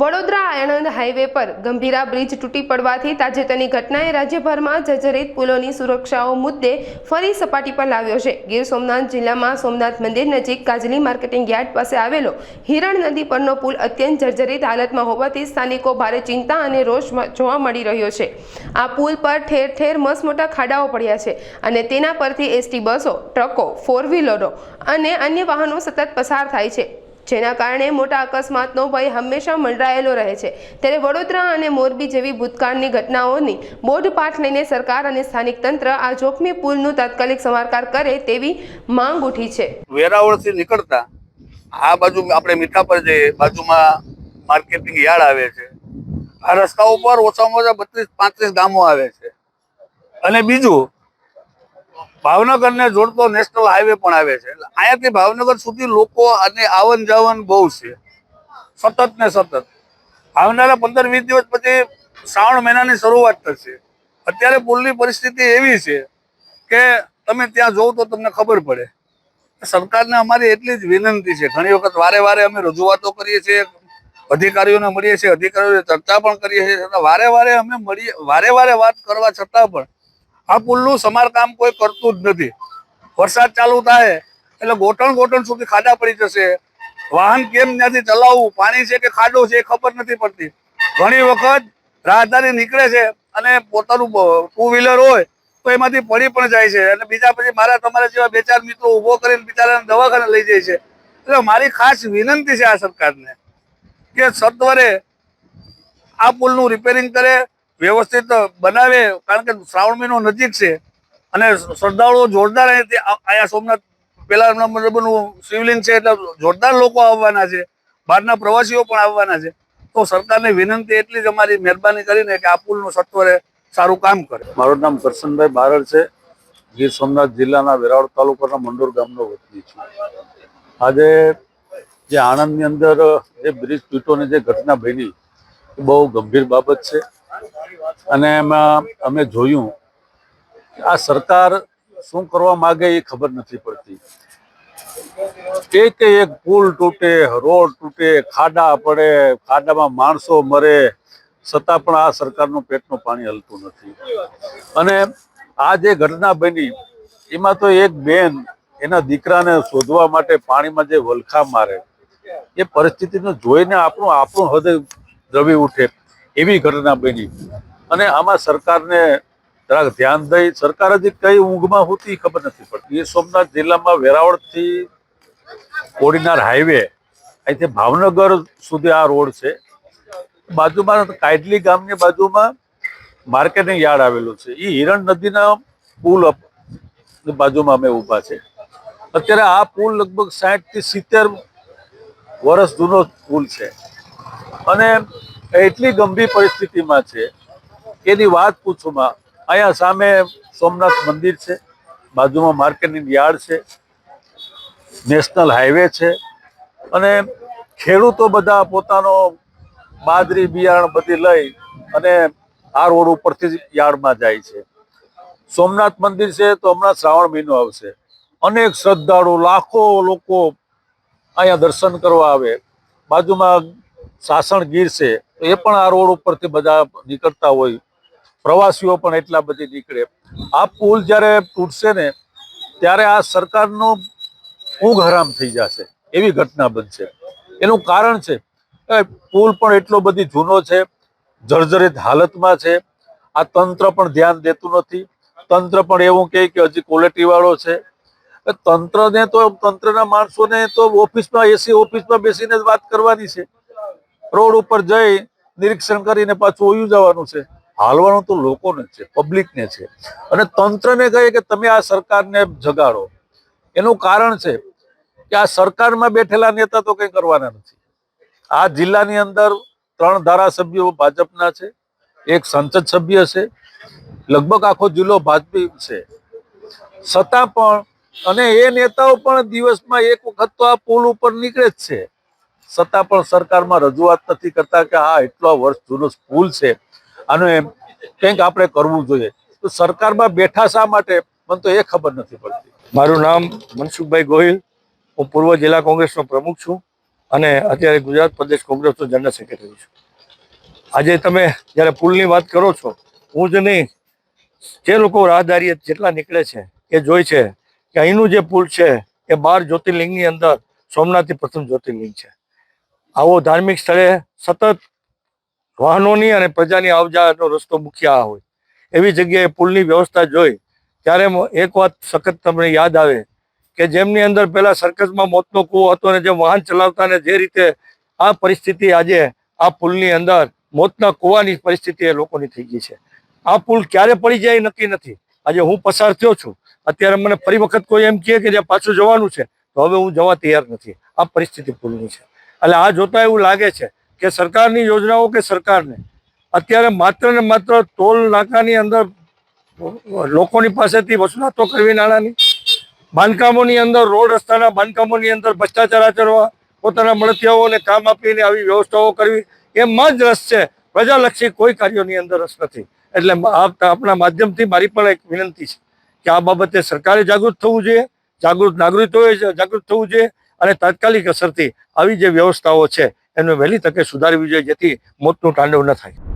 Vadodara Anand highway પર Gambhira bridge તૂટી પડવાથી તાજેતરની ઘટનાએ રાજ્યભરમાં જર્જરિત પુલોની સુરક્ષાઓ મુદ્દે ફરી સપાટી પર લાવ્યો છે. ગીર સોમનાથ જિલ્લામાં સોમનાથ મંદિર નજીક કાજલી માર્કેટિંગ યાર્ડ પાસે આવેલો હિરણ નદી પરનો પુલ અત્યંત જર્જરિત હાલતમાં હોવાથી સ્થાનિકો ભારે ચિંતા અને રોષ જોવા મળી રહ્યો છે. આ પુલ પર ઠેર ઠેર મસમોટા ખાડાઓ પડ્યા છે અને તેના પરથી એસટી બસો, ટ્રકો ફોર વ્હીલરો અને અન્ય વાહનો સતત પસાર થાય છે. જેના કારણે મોટા અકસ્માતનો ભય હંમેશા મંડરાયેલો રહે છે. ત્યારે વડોદરા અને મોરબી જેવી ભૂતકાળની ઘટનાઓની બોધપાઠ લઈને સરકાર અને સ્થાનિક તંત્ર આ જોખમી પુલનું તાત્કાલિક સમારકાર કરે તેવી માંગ ઉઠી છે. વેરાવળથી નીકળતા આ બાજુ આપણે મીઠાપર જઈએ બાજુમાં માર્કેટિંગ યાર્ડ આવે છે, આ રસ્તા ઉપર ઓછામાં ઓછા બત્રીસ પાંત્રીસ ગામો આવે છે. અને બીજું ભાવનગરને જોડતો નેશનલ હાઈવે પણ આવે છે. એટલે અહીંયાથી ભાવનગર સુધી લોકો અને આવન જાવન બહુ છે. સતત ને સતત. આવનારા પંદર વીસ દિવસ પછી શ્રાવણ મહિનાની શરૂઆત થશે. અત્યારે પુલની પરિસ્થિતિ એવી છે કે તમે ત્યાં જોવ તો તમને ખબર પડે. સરકારને અમારી એટલી જ વિનંતી છે. ઘણી વખત વારે વારે અમે રજૂઆતો કરીએ છીએ, અધિકારીઓને મળીએ છીએ અધિકારીઓને ચર્ચા પણ કરીએ છીએ. છતાં વારે વારે અમે મળીએ, વારે વારે વાત કરવા છતાં પણ આ પુલનું સમારકામ કોઈ કરતું જ નથી. વરસાદ ચાલુ થાય, એટલે ગોટણ ગોટણ સુધી ખાડા પડી જશે. વાહન કેમ ત્યાંથી ચલાવવું? પાણી છે કે ખાડો છે એ ખબર નથી પડતી. ઘણી વખત રાહદારી નીકળે છે અને પોતાનું ટુ વ્હીલર હોય તો એમાંથી પડી પણ જાય છે. અને બીજા પછી મારા તમારા જેવા બે ચાર મિત્રો ઊભો કરીને બિચારાને દવાખાને લઈ જાય છે. એટલે મારી ખાસ વિનંતી છે આ સરકારને કે સત્વરે આ પુલનું રિપેરિંગ કરે વ્યવસ્થિત બનાવે, કારણ કે શ્રાવણ મહિનો નજીક છે અને શ્રદ્ધાળુઓ જોરદાર અહીંથી આ- અહીંયા સોમનાથ પેલા મતલબનું શિવલિંગ છે એટલે જોરદાર લોકો આવવાના છે. બહારના પ્રવાસીઓ પણ આવવાના છે. તો સરકારને વિનંતી એટલી જ અમારી મહેરબાની કરીને કે આ પુલનું સત્વરે સારું કામ કરે. મારું નામ કરશનભાઈ બારડ છે. ગીર સોમનાથ જિલ્લાના વેરાવળ તાલુકાના મંડોર ગામનો વતની છું. આજે જે આણંદની અંદર, જે બ્રિજ તૂટોની જે ઘટના બની, એ બહુ ગંભીર બાબત છે. અને એમાં અમે જોયું. આ સરકાર શું કરવા માગે એ ખબર નથી પડતી. એક એક પુલ તૂટે, રોડ તૂટે, ખાડા પડે, ખાડામાં માણસો મરે, છતાં પણ આ સરકારનું પેટનું પાણી હલતું નથી. અને આ જે ઘટના બની, એમાં તો એક બેન એના દીકરાને શોધવા માટે પાણીમાં જે વલખા મારે, એ પરિસ્થિતિને જોઈને આપણું આપણું હૃદય દ્રવી ઉઠે. એવી ઘટના બની. અને આમાં સરકારને જરાક ધ્યાન દઈ, સરકાર હજી કઈ ઊંઘમાં હોતી ખબર નથી પડતી. એ સોમનાથ જિલ્લામાં વેરાવળથી કોડીનાર હાઈવે અહીંથી ભાવનગર સુધી આ રોડ છે, બાજુમાં કાયડલી ગામની બાજુમાં માર્કેટિંગ યાર્ડ આવેલું છે. એ હિરણ નદીના પુલ બાજુમાં અમે ઊભા છે. અત્યારે આ પુલ લગભગ સાઠથી સિત્તેર વર્ષ જૂનો પુલ છે. અને એટલી ગંભીર પરિસ્થિતિમાં છે. એની વાત પૂછુમાં અહીંયા સામે સોમનાથ મંદિર છે. બાજુમાં માર્કેટિંગ યાર્ડ છે. નેશનલ હાઈવે છે. અને ખેડૂતો બધા પોતાનો બાજરી, બિયારણ બધી લઈ અને આ રોડ ઉપરથી યાર્ડમાં જાય છે. સોમનાથ મંદિર છે તો હમણાં શ્રાવણ મહિનો આવશે. અનેક શ્રદ્ધાળુ, લાખો લોકો અહીંયા દર્શન કરવા આવે. બાજુમાં સાસણ ગીર છે. તો એ પણ આ રોડ ઉપરથી બધા નીકળતા હોય. પ્રવાસીઓ પણ એટલા બધી નીકળે. આ પુલ જ્યારે તૂટશે ને, ત્યારે આ સરકારનો ઊંઘ હરામ થઈ જશે. એવી ઘટના બનશે. એનું કારણ છે પુલ પણ એટલો બધી જૂનો છે, જર્જરિત હાલતમાં છે. આ તંત્ર પણ ધ્યાન દેતું નથી. તંત્ર પણ એવું કહે કે હજી ક્વોલિટી વાળો છે તંત્રને તો, તંત્રના માણસોને તો ઓફિસમાં, એસી ઓફિસમાં બેસીને જ વાત કરવાની છે. રોડ ઉપર જઈ નિરીક્ષણ કરીને પાછું ઓયું જવાનું છે. હાલવાનું તો લોકોને છે, પબ્લિકને છે. અને તંત્રને કહે કે તમે આ સરકારને જગાડો. એનું કારણ છે કે આ સરકારમાં બેઠેલા નેતા તો કંઈ કરવાના નથી. આ જિલ્લાની અંદર ત્રણ ધારાસભ્યો ભાજપના છે, એક સંસદ સભ્ય છે, લગભગ આખો જિલ્લો ભાજપી છે. છતાં પણ અને એ નેતાઓ પણ દિવસમાં એક વખત તો આ પુલ ઉપર નીકળે જ છે. છતાં પણ સરકારમાં રજૂઆત નથી કરતા કે હા એટલો વર્ષ જૂનો પુલ છે. અને કંઈક આપણે કરવું જોઈએ. તો સરકારમાં બેઠા શા માટે? મને તો એ ખબર નથી પડતી. મારું નામ મનસુખભાઈ ગોહિલ. હું પૂર્વ જિલ્લા કોંગ્રેસનો પ્રમુખ છું અને અત્યારે ગુજરાત પ્રદેશ કોંગ્રેસનો જનરલ સેક્રેટરી છું. આજે તમે જ્યારે પુલની વાત કરો છો, હું જ નહીં, જે લોકો રાહદારી જેટલા નીકળે છે, એ જોઈ છે કે અહીંનું જે પુલ છે, એ બાર જ્યોતિર્લિંગની અંદર સોમનાથથી પ્રથમ જ્યોતિર્લિંગ છે. આવો ધાર્મિક સ્થળે સતત વાહનોની અને પ્રજાની આવજાનો રસ્તો મુખ્ય હોય. એવી જગ્યાએ પુલની વ્યવસ્થા જોઈ, ત્યારે એક વાત સખત તમને યાદ આવે કે જેમની અંદર પહેલાં સર્કસમાં મોતનો કૂવો હતો અને જે વાહન ચલાવતા ને જે રીતે આ પરિસ્થિતિ આજે આ પુલની અંદર મોતના કૂવાની પરિસ્થિતિ એ લોકોની થઈ ગઈ છે. આ પુલ ક્યારે પડી જાય નક્કી નથી. આજે હું પસાર થયો છું. અત્યારે મને ફરી વખત કોઈ એમ કહે કે જે પાછું જવાનું છે, તો હવે હું જવા તૈયાર નથી. આ પરિસ્થિતિ પુલની છે. એટલે આ જોતા એવું લાગે છે કે સરકારની યોજનાઓ કે સરકારને અત્યારે માત્ર ને માત્ર ટોલ નાકાની અંદર લોકોની પાસેથી વસૂલાતો કરવી નાણાંની, બાંધકામોની અંદર, રોડ રસ્તાના બાંધકામોની અંદર ભ્રષ્ટાચાર આચરવા, પોતાના મળતિયાઓને કામ આપીને આવી વ્યવસ્થાઓ કરવી, એમાં જ રસ છે. પ્રજાલક્ષી કોઈ કાર્યોની અંદર રસ નથી. એટલે આપ- આપણા માધ્યમથી મારી પણ એક વિનંતી છે કે આ બાબતે સરકારે જાગૃત થવું જોઈએ, જાગૃત નાગરિકોએ જાગૃત થવું જોઈએ અને તાત્કાલિક અસરથી આવી જે વ્યવસ્થાઓ છે, એમને વહેલી તકે સુધારવી જોઈએ જેથી મોતનું તાંડવ ન થાય.